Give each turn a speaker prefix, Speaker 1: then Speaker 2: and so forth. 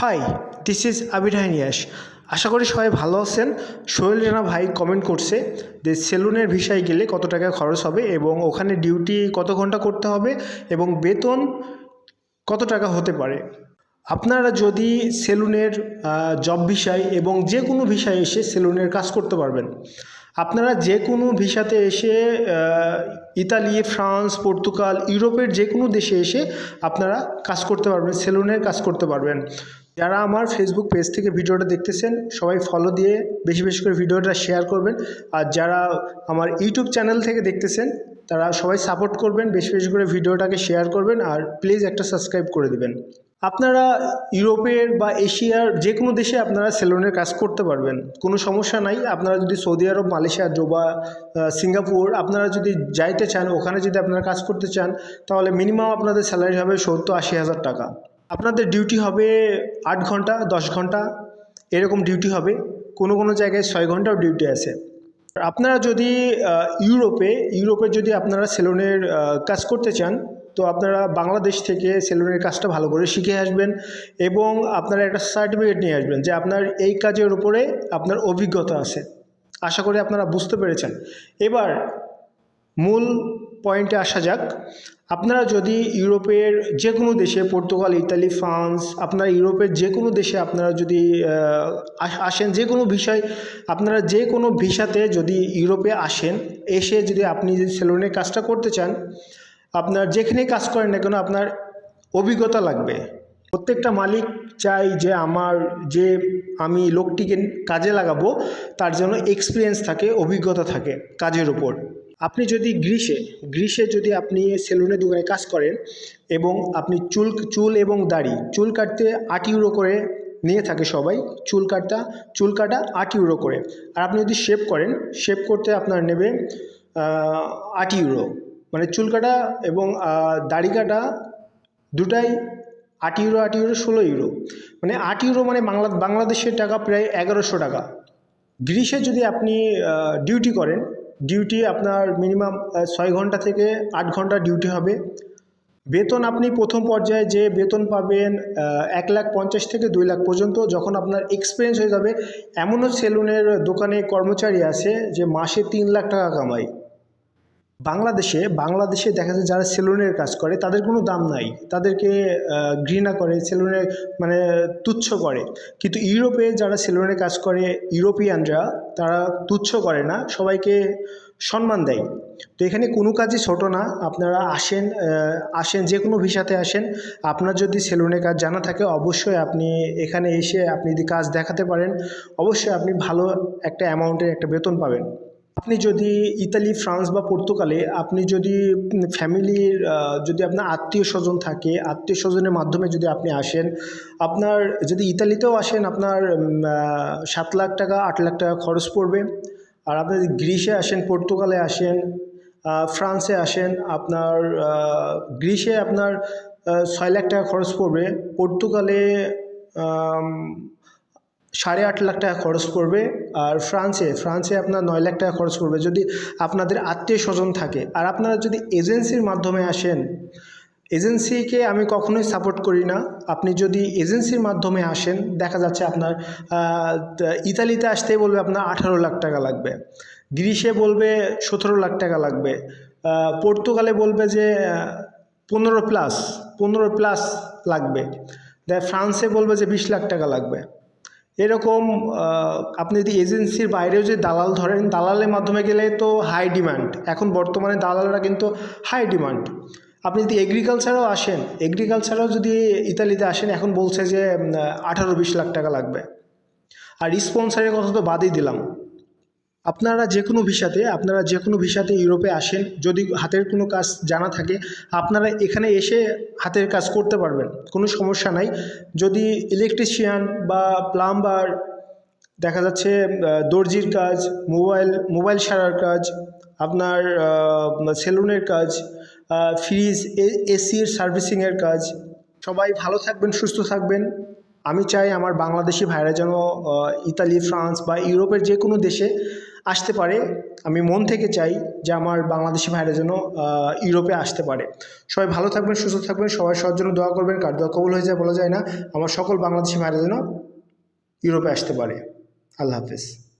Speaker 1: High this is Abir হাইনিয়াস আশা করি সবাই ভালো আছেন। সোহেল রানা ভাই কমেন্ট করছে যে সেলুনের ভিসায় গেলে কত টাকা খরচ হবে এবং ওখানে ডিউটি কত ঘণ্টা করতে হবে এবং বেতন কত টাকা হতে পারে। আপনারা যদি সেলুনের জব ভিসায় এবং যে কোনো ভিসায় এসে সেলুনের কাজ করতে পারবেন। আপনারা যে কোনো ভিসাতে এসে ইতালি, ফ্রান্স, পর্তুগাল, ইউরোপের যে কোনো দেশে এসে আপনারা কাজ করতে পারবেন সেলুনের কাজ করতে পারবেন। যারা আমার ফেসবুক পেজ থেকে ভিডিওটা দেখতেছেন, সবাই ফলো দিয়ে বেশি বেশি করে ভিডিওটা শেয়ার করবেন। আর যারা আমার ইউটিউব চ্যানেল থেকে দেখতেছেন, তারা সবাই সাপোর্ট করবেন, বেশি বেশি করে ভিডিওটাকে শেয়ার করবেন, আর প্লিজ একটা সাবস্ক্রাইব করে দিবেন। আপনারা ইউরোপের বা এশিয়ার যে কোনো দেশে আপনারা সেলুনের কাজ করতে পারবেন, কোনো সমস্যা নাই। আপনারা যদি সৌদি আরব, মালয়েশিয়া, জোবা সিঙ্গাপুর, আপনারা যদি যাইতে চান, ওখানে যদি আপনারা কাজ করতে চান, তাহলে মিনিমাম আপনাদের স্যালারি হবে সত্তর আশি হাজার টাকা। আপনাদের ডিউটি হবে আট ঘণ্টা, দশ ঘণ্টা, এরকম ডিউটি হবে। কোনো কোনো জায়গায় ছয় ঘন্টাও ডিউটি আছে। আপনারা যদি ইউরোপে ইউরোপে যদি আপনারা সেলুনের কাজ করতে চান, তো আপনারা বাংলাদেশ থেকে সেলুনের কাজটা ভালো করে শিখে আসবেন এবং আপনারা একটা সার্টিফিকেট নিয়ে আসবেন যে আপনার এই কাজের উপরে আপনার অভিজ্ঞতা আছে। আশা করি আপনারা বুঝতে পেরেছেন। এবার, মূল পয়েন্টে আসা যাক। আপনারা যদি ইউরোপের যে কোনো দেশে, পর্তুগাল, ইতালি, ফ্রান্স, আপনারা ইউরোপের যে কোনো দেশে আপনারা যদি আসেন যে কোনো বিষয়, আপনারা যে কোনো ভিসাতে যদি ইউরোপে আসেন, এসে যদি আপনি যদি সেলুনের কাজটা করতে চান, আপনার যেখানেই কাজ করেন না কেন আপনার অভিজ্ঞতা লাগবে। প্রত্যেকটা মালিক চাই যে আমার, যে আমি লোকটিকে কাজে লাগাবো, তার জন্য এক্সপিরিয়েন্স থাকে, অভিজ্ঞতা থাকে কাজের উপর। আপনি যদি গ্রীষে গ্রীষে যদি আপনি সেলুনের দোকানে কাজ করেন এবং আপনি চুল চুল এবং দাড়ি, চুল কাটতে আট ইউরো করে নিয়ে থাকে সবাই, চুল কাটা চুল কাটা আট ইউরো করে। আর আপনি যদি শেভ করেন শেভ করতে আপনার নেবে আট ইউরো। মানে চুল কাটা এবং দাড়ি কাটা দুটাই আট ইউরো আট ইউরো, ষোলো ইউরো। মানে আট ইউরো মানে বাংলা, বাংলাদেশের টাকা প্রায় এগারোশো টাকা। গ্রীষে যদি আপনি ডিউটি করেন ডিউটি আপনার মিনিমাম ছয় ঘণ্টা থেকে আট ঘণ্টা ডিউটি হবে। বেতন আপনি প্রথম পর্যায়ে যে বেতন পাবেন এক লাখ পঞ্চাশ থেকে দুই লাখ পর্যন্ত, যখন আপনার এক্সপিরিয়েন্স হয়ে যাবে, এমনও সেলুনের দোকানে কর্মচারী আছে যে মাসে তিন লাখ টাকা কামায়। বাংলাদেশে বাংলাদেশে দেখা যায় যারা সেলুনের কাজ করে, তাদের কোনো দাম নাই। তাদেরকে ঘৃণা করে, সেলুনে মানে তুচ্ছ করে। কিন্তু ইউরোপে যারা সেলুনের কাজ করে, ইউরোপিয়ানরা, তারা তুচ্ছ করে না, সবাইকে সম্মান দেয়। তো এখানে কোনো কাজই ছোট না। আপনারা আসেন আসেন, যে কোনো ভিসাতে আসেন। আপনার যদি সেলুনের কাজ জানা থাকে, অবশ্যই আপনি এখানে এসে আপনি যদি কাজ দেখাতে পারেন, অবশ্যই আপনি ভালো একটা অ্যামাউন্টের একটা বেতন পাবেন। আপনি যদি ইতালি, ফ্রান্স বা পর্তুগালে, আপনি যদি ফ্যামিলির যদি আপনার আত্মীয় স্বজন থাকে, আত্মীয় স্বজনের মাধ্যমে যদি আপনি আসেন, আপনার, যদি ইতালিতেও আসেন, আপনার সাত লাখ টাকা, আট লাখ টাকা খরচ পড়বে। আর আপনি যদি গ্রিসে আসেন, পর্তুগালে আসেন ফ্রান্সে আসেন, আপনার গ্রিসে আপনার ছয় লাখ টাকা খরচ পড়বে। পর্তুগালে সাড়ে আট লাখ টাকা খরচ পড়বে আর ফ্রান্সে ফ্রান্সে আপনার নয় লাখ টাকা খরচ পড়বে যদি আপনাদের আত্মীয় স্বজন থাকে, আর আপনারা যদি এজেন্সির মাধ্যমে আসেন, এজেন্সিকে আমি কখনোই সাপোর্ট করি না। আপনি যদি এজেন্সির মাধ্যমে আসেন, দেখা যাচ্ছে আপনার ইতালিতে আসতেই বলবে আপনার আঠারো লাখ টাকা লাগবে, গ্রিসে বলবে সতেরো লাখ টাকা লাগবে পর্তুগালে বলবে যে পনেরো প্লাস পনেরো প্লাস লাগবে। দেখ ফ্রান্সে বলবে যে বিশ লাখ টাকা লাগবে। এরকম আপনি যদি এজেন্সির বাইরেও যদি দালাল ধরেন, দালালের মাধ্যমে গেলে তো হাই ডিমান্ড এখন বর্তমানে দালালরা কিন্তু হাই ডিমান্ড আপনি যদি এগ্রিকালচারেও আসেন এগ্রিকালচারেও যদি ইতালিতে আসেন, এখন বলছে যে আঠারো বিশ লাখ টাকা লাগবে। আর স্পন্সারের কথা তো বাদই দিলাম। আপনারা যে কোনো ভিসাতে, আপনারা যে কোনো ভিসাতে ইউরোপে আসেন, যদি হাতের কোনো কাজ জানা থাকে, আপনারা এখানে এসে হাতের কাজ করতে পারবেন, কোনো সমস্যা নাই। যদি ইলেকট্রিশিয়ান বা প্লাম্বার দেখা যাচ্ছে দর্জির কাজ মোবাইল মোবাইল সারার কাজ, আপনার সেলুনের কাজ ফ্রিজ এসির সার্ভিসিংয়ের কাজ, সবাই ভালো থাকবেন, সুস্থ থাকবেন। আমি চাই আমার বাংলাদেশি ভাইরা যেন ইতালি, ফ্রান্স বা ইউরোপের যে কোনো দেশে আসতে পারে। আমি মন থেকে চাই যে আমার বাংলাদেশি ভাইরা যেন ইউরোপে আসতে পারে। সবাই ভালো থাকবেন, সুস্থ থাকবেন সবাই সবার জন্য দোয়া করবেন। কার দোয়া কবল হয়ে যায় বলা যায় না। আমার সকল বাংলাদেশি ভাইরা যেন ইউরোপে আসতে পারে। আল্লাহ হাফেজ।